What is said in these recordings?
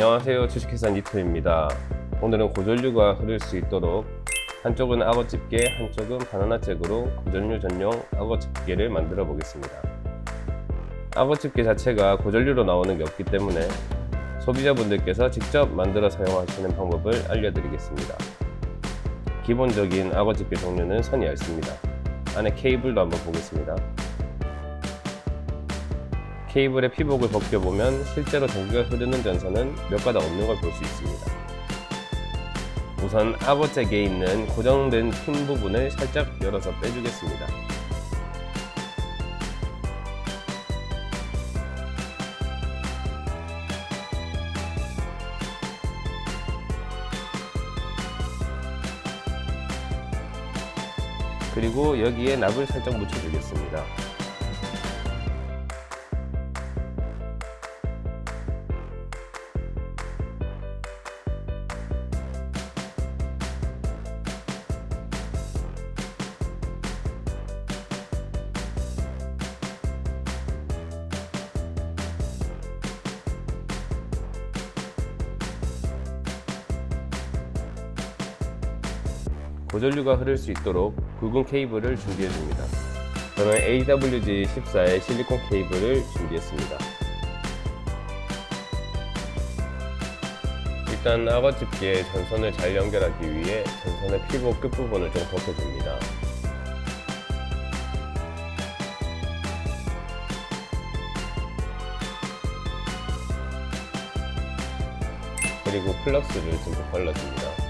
안녕하세요. 주식회사 니토입니다. 오늘은 고전류가 흐를 수 있도록 한쪽은 악어 집게 한쪽은 바나나 잭으로 고전류 전용 악어 집게를 만들어 보겠습니다. 악어 집게 자체가 고전류로 나오는 게 없기 때문에 소비자분들께서 직접 만들어 사용하시는 방법을 알려드리겠습니다. 기본적인 악어 집게 종류는 선이 얇습니다. 안에 케이블도 한번 보겠습니다 케이블의 피복을 벗겨보면 실제로 전기가 흐르는 전선은 몇 가닥 없는 걸 볼 수 있습니다. 우선 아버잭에 있는 고정된 핀 부분을 살짝 열어서 빼주겠습니다. 그리고 여기에 납을 살짝 묻혀주겠습니다. 고전류가 흐를 수 있도록 굵은 케이블을 준비해 줍니다. 저는 AWG14의 실리콘 케이블을 준비했습니다. 일단 악어 집게에 전선을 잘 연결하기 위해 전선의 피복 끝부분을 좀 벗겨줍니다. 그리고 플럭스를 좀 발라줍니다.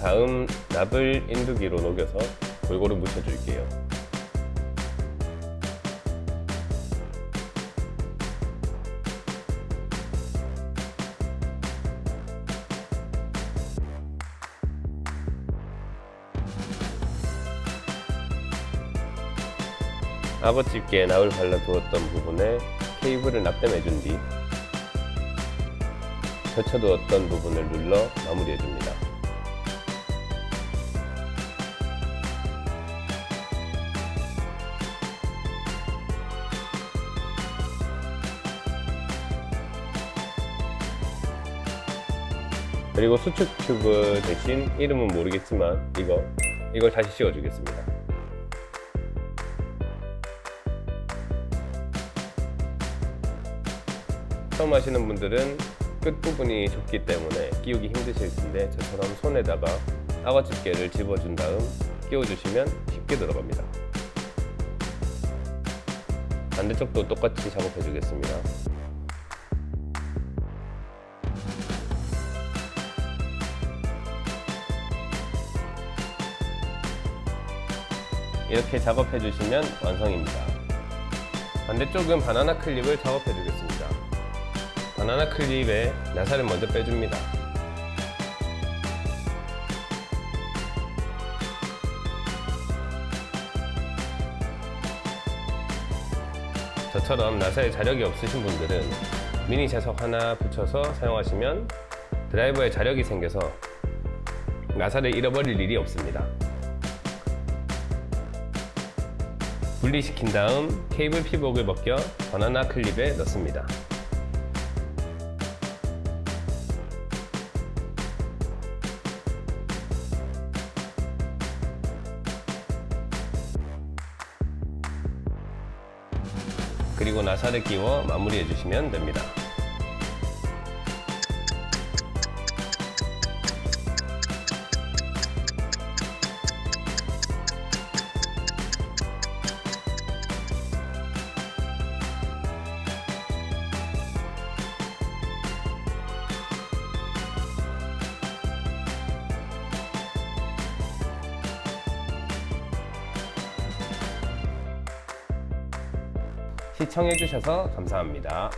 다음 납을 인두기로 녹여서 골고루 묻혀줄게요. 아버집게에 납을 발라두었던 부분에 케이블을 납땜해준 뒤 젖혀두었던 부분을 눌러 마무리해줍니다. 그리고 수축 튜브 대신 이름은 모르겠지만 이거 이걸 다시 씌워주겠습니다. 처음 하시는 분들은 끝부분이 좁기 때문에 끼우기 힘드실 텐데 저처럼 손에다가 악어 집게를 집어준 다음 끼워주시면 쉽게 들어갑니다. 반대쪽도 똑같이 작업해 주겠습니다. 이렇게 작업해 주시면 완성입니다. 반대쪽은 바나나 클립을 작업해 주겠습니다. 바나나 클립에 나사를 먼저 빼줍니다. 저처럼 나사에 자력이 없으신 분들은 미니 자석 하나 붙여서 사용하시면 드라이버에 자력이 생겨서 나사를 잃어버릴 일이 없습니다. 분리시킨 다음 케이블 피복을 벗겨 바나나 클립에 넣습니다. 그리고 나사를 끼워 마무리해 주시면 됩니다. 시청해주셔서 감사합니다.